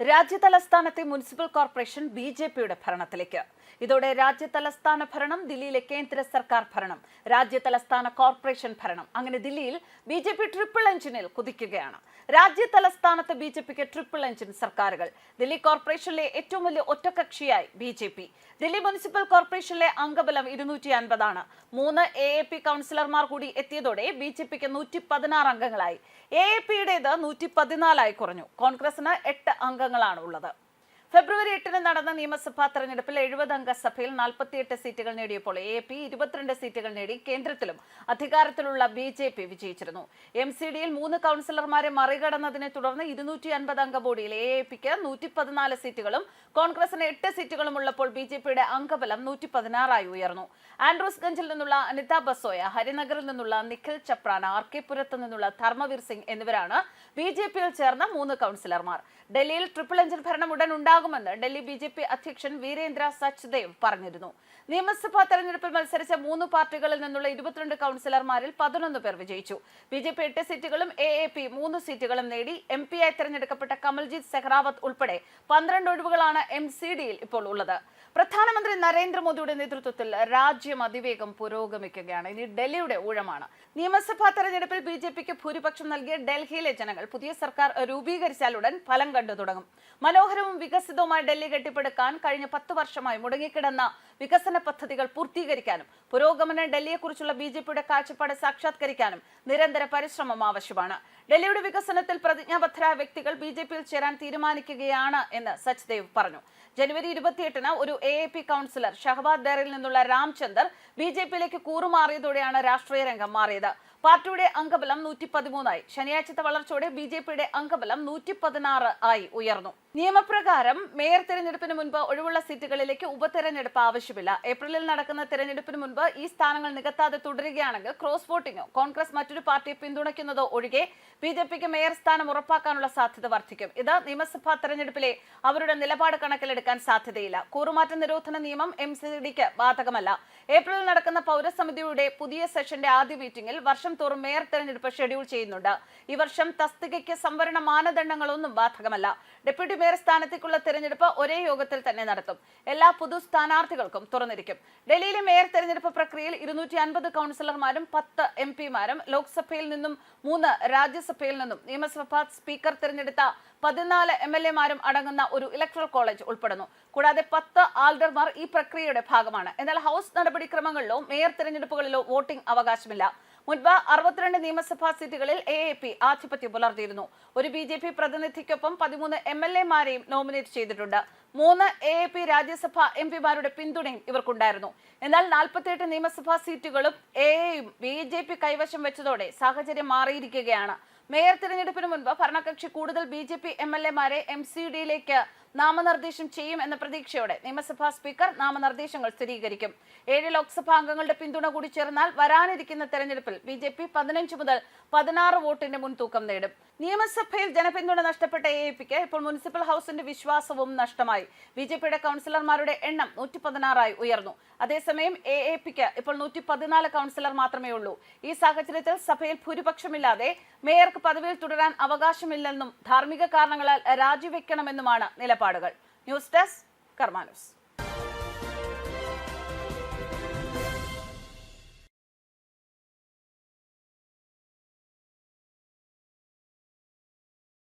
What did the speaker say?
രാജ്യതലസ്ഥാനത്തെ municipal corporation B ഭരണത്തിലേക്ക്. ഇതോടെ രാജ്യതലസ്ഥാന ഭരണം ദില്ലിയിലെ കേന്ദ്ര സർക്കാർ ഭരണം രാജ്യതലസ്ഥാന കോർപ്പറേഷൻ ഭരണം. അങ്ങനെ ദില്ലിയിൽ ബി ജെ പി ട്രിപ്പിൾ എഞ്ചിനിൽ കുതിക്കുകയാണ്. രാജ്യതലസ്ഥാനത്ത് ബി ജെ പിക്ക് ട്രിപ്പിൾ എഞ്ചിൻ സർക്കാരുകൾ. ദില്ലി കോർപ്പറേഷനിലെ ഏറ്റവും വലിയ ഒറ്റകക്ഷിയായി B J P. Delhi municipal കോർപ്പറേഷനിലെ അംഗബലം ഇരുന്നൂറ്റി അൻപതാണ് മൂന്ന് എ എ പി കൗൺസിലർമാർ കൂടി എത്തിയതോടെ ബി ജെ പിക്ക് നൂറ്റി പതിനാറ് അംഗങ്ങളായി. എ എ പിയുടേത് നൂറ്റി പതിനാലായി കുറഞ്ഞു. കോൺഗ്രസിന് എട്ട് അംഗങ്ങളാണ് ഉള്ളത് ഫെബ്രുവരി എട്ടിന് നടന്ന നിയമസഭാ തെരഞ്ഞെടുപ്പിൽ എഴുപത് അംഗ സഭയിൽ നാൽപ്പത്തിയെട്ട് സീറ്റുകൾ നേടിയപ്പോൾ എ പി ഇരുപത്തിരണ്ട് സീറ്റുകൾ നേടി കേന്ദ്രത്തിലും അധികാരത്തിലുള്ള ബി ജെ പി വിജയിച്ചിരുന്നു. എം സി ഡിയിൽ മൂന്ന് കൗൺസിലർമാരെ മറികടന്നതിനെ തുടർന്ന് ഇരുന്നൂറ്റി അൻപത് അംഗ ബോഡിയിൽ എ എ പിക്ക് നൂറ്റി പതിനാല് സീറ്റുകളും കോൺഗ്രസിന് എട്ട് സീറ്റുകളും ഉള്ളപ്പോൾ ബി ജെ പിയുടെ അംഗബലം നൂറ്റി പതിനാറായി ഉയർന്നു. ആൻഡ്രൂസ് ഗഞ്ചിൽ നിന്നുള്ള അനിത ബസോയ ഹരിനഗറിൽ നിന്നുള്ള നിഖിൽ ചപ്രാന ആർ കെ പുരത്ത് നിന്നുള്ള ധർമ്മവീർ സിംഗ് എന്നിവരാണ് ബി ജെ പിയിൽ ചേർന്ന മൂന്ന് കൗൺസിലർമാർ. ഡൽഹിയിൽ ട്രിപ്പിൾ എഞ്ചിൻ ഭരണം ഉടൻ ഉണ്ടാകുമെന്ന് ഡൽഹി ബി ജെ പി അധ്യക്ഷൻ വീരേന്ദ്ര സച്ദേവ് പറഞ്ഞിരുന്നു. നിയമസഭാ തെരഞ്ഞെടുപ്പിൽ മത്സരിച്ച മൂന്ന് പാർട്ടികളിൽ നിന്നുള്ള ഇരുപത്തിരണ്ട് കൗൺസിലർമാരിൽ പതിനൊന്ന് പേർ വിജയിച്ചു. ബി ജെ പി എട്ട് സീറ്റുകളും എ എ പി മൂന്ന് സീറ്റുകളും നേടി എം പി ആയി തെരഞ്ഞെടുക്കപ്പെട്ട കമൽജിത്ത് സെഹ്റാവത്ത് ഉൾപ്പെടെ പന്ത്രണ്ട് ഒഴിവുകളാണ് എം സി ഡിയിൽ ഇപ്പോൾ ഉള്ളത്. പ്രധാനമന്ത്രി നരേന്ദ്രമോദിയുടെ നേതൃത്വത്തിൽ രാജ്യം അതിവേഗം പുരോഗമിക്കുകയാണ്. ഇനി ഡൽഹിയുടെ ഊഴമാണ്. നിയമസഭാ തെരഞ്ഞെടുപ്പിൽ ബി ജെ പിക്ക് ഭൂരിപക്ഷം നൽകിയ ഡൽഹിയിലെ ജനങ്ങൾ പുതിയ സർക്കാർ രൂപീകരിച്ചാലുടൻ ഫലം കണ്ടു തുടങ്ങും. മനോഹരവും വികസിതവുമായ ഡൽഹി കെട്ടിപ്പടുക്കാൻ കഴിഞ്ഞ പത്ത് വർഷമായി മുടങ്ങിക്കിടന്ന വികസന പദ്ധതികൾ പൂർത്തീകരിക്കാനും പുരോഗമന ഡൽഹിയെക്കുറിച്ചുള്ള ബി ജെ പിയുടെ കാഴ്ചപ്പാട് സാക്ഷാത്കരിക്കാനും നിരന്തര പരിശ്രമം ആവശ്യമാണ്. ഡൽഹിയുടെ വികസനത്തിൽ പ്രതിജ്ഞാബദ്ധരായ വ്യക്തികൾ ബി ജെ പിയിൽ ചേരാൻ തീരുമാനിക്കുകയാണ് എന്ന് സച്ദേവ് പറഞ്ഞു. ജനുവരി ഇരുപത്തിയെട്ടിന് ഒരു A A P councillor Shahabad ദറിൽ നിന്നുള്ള രാംചന്ദർ ബി ജെ പിയിലേക്ക് കൂറുമാറിയതോടെയാണ് രാഷ്ട്രീയ രംഗം മാറിയത്. പാർട്ടിയുടെ അംഗബലം നൂറ്റി പതിമൂന്നായി ശനിയാഴ്ചത്തെ വളർച്ചയോടെ ബി ജെ പിയുടെ അംഗബലം നൂറ്റി പതിനാറ് ആയി ഉയർന്നു. നിയമപ്രകാരം മേയർ തെരഞ്ഞെടുപ്പിന് മുൻപ് ഒഴിവുള്ള സീറ്റുകളിലേക്ക് ഉപതെരഞ്ഞെടുപ്പ് ആവശ്യമില്ല. ഏപ്രിലിൽ നടക്കുന്ന തെരഞ്ഞെടുപ്പിന് മുൻപ് ഈ സ്ഥാനങ്ങൾ നികത്താതെ തുടരുകയാണെങ്കിൽ ക്രോസ് വോട്ടിങ്ങോ കോൺഗ്രസ് മറ്റൊരു പാർട്ടിയെ പിന്തുണയ്ക്കുന്നതോ ഒഴികെ ബി ജെ പിക്ക് മേയർ സ്ഥാനം ഉറപ്പാക്കാനുള്ള സാധ്യത വർദ്ധിക്കും. ഇത് നിയമസഭാ തെരഞ്ഞെടുപ്പിലെ അവരുടെ നിലപാട് കണക്കിലെടുക്കാൻ സാധ്യതയില്ല. കൂറുമാറ്റ നിരോധന നിയമം എം സി ഡിക്ക് ബാധകമല്ല. ഏപ്രിലിൽ നടക്കുന്ന പൗരസമിതിയുടെ പുതിയ സെഷന്റെ ആദ്യ മീറ്റിംഗിൽ വർഷം തോറും മേയർ തെരഞ്ഞെടുപ്പ് ഷെഡ്യൂൾ ചെയ്യുന്നുണ്ട്. ഈ വർഷം തസ്തികയ്ക്ക് സംവരണ മാനദണ്ഡങ്ങളൊന്നും ബാധകമല്ല. ഡെപ്യൂട്ടി മേയർ സ്ഥാനത്തേക്കുള്ള തെരഞ്ഞെടുപ്പ് ഒരേ യോഗത്തിൽ തന്നെ നടത്തും. എല്ലാ പൊതു സ്ഥാനാർത്ഥികൾക്കും തുറന്നിരിക്കും. ഡൽഹിയിലെ മേയർ തെരഞ്ഞെടുപ്പ് പ്രക്രിയയിൽ ഇരുന്നൂറ്റി അൻപത് കൗൺസിലർമാരും പത്ത് എം പിമാരും ലോക്സഭയിൽ നിന്നും മൂന്ന് രാജ്യസഭയിൽ നിന്നും നിയമസഭാ സ്പീക്കർ തിരഞ്ഞെടുത്ത പതിനാല് എം എൽ എമാരും അടങ്ങുന്ന ഒരു ഇലക്ട്രൽ കോളേജ് ഉൾപ്പെടുന്നു. കൂടാതെ പത്ത് ആൾഡർമാർ ഈ പ്രക്രിയയുടെ ഭാഗമാണ്. എന്നാൽ ഹൗസ് നടപടിക്രമങ്ങളിലോ മേയർ തിരഞ്ഞെടുപ്പുകളിലോ വോട്ടിംഗ് അവകാശമില്ല. മുൻപ് അറുപത്തിരണ്ട് നിയമസഭാ സീറ്റുകളിൽ എ എ പി ആധിപത്യം പുലർത്തിയിരുന്നു. ഒരു ബി ജെ പി പ്രതിനിധിക്കൊപ്പം പതിമൂന്ന് എം എൽ എമാരെയും നോമിനേറ്റ് ചെയ്തിട്ടുണ്ട്. മൂന്ന് A A P Rajya Sabha M പിമാരുടെ പിന്തുണയും ഇവർക്കുണ്ടായിരുന്നു. എന്നാൽ നാൽപ്പത്തിയെട്ട് നിയമസഭാ സീറ്റുകളും എ എയും ബി ജെ പി കൈവശം വെച്ചതോടെ സാഹചര്യം മാറിയിരിക്കുകയാണ്. മേയർ തിരഞ്ഞെടുപ്പിന് മുൻപ് ഭരണകക്ഷി കൂടുതൽ B J P M L എമാരെ എം സി ഡിയിലേക്ക് നാമനിർദ്ദേശം ചെയ്യും എന്ന പ്രതീക്ഷയോടെ നിയമസഭാ സ്പീക്കർ നാമനിർദ്ദേശങ്ങൾ സ്ഥിരീകരിക്കും. ഏഴ് ലോക്സഭാ അംഗങ്ങളുടെ പിന്തുണ കൂടി ചേർന്നാൽ വരാനിരിക്കുന്ന തെരഞ്ഞെടുപ്പിൽ ബി ജെ പി പതിനഞ്ച് മുതൽ പതിനാറ് വോട്ടിന്റെ മുൻതൂക്കം നേടും. നിയമസഭയിൽ ജനപിന്തുണ നഷ്ടപ്പെട്ട എ പിക്ക് ഇപ്പോൾ മുനിസിപ്പൽ ഹൗസിന്റെ വിശ്വാസവും നഷ്ടമായി. ബി ജെ പിയുടെ കൗൺസിലർമാരുടെ എണ്ണം നൂറ്റി പതിനാറായി ഉയർന്നു. അതേസമയം എ എ പിക്ക് ഇപ്പോൾ നൂറ്റി പതിനാല് കൗൺസിലർ മാത്രമേ ഉള്ളൂ. ഈ സാഹചര്യത്തിൽ സഭയിൽ ഭൂരിപക്ഷമില്ലാതെ മേയർക്ക് പദവിയിൽ തുടരാൻ അവകാശമില്ലെന്നും ധാർമ്മിക കാരണങ്ങളാൽ രാജിവെക്കണമെന്നുമാണ് നിലപാടുകൾ ന്യൂസ് ഡെസ്ക് കർമാനൂസ്.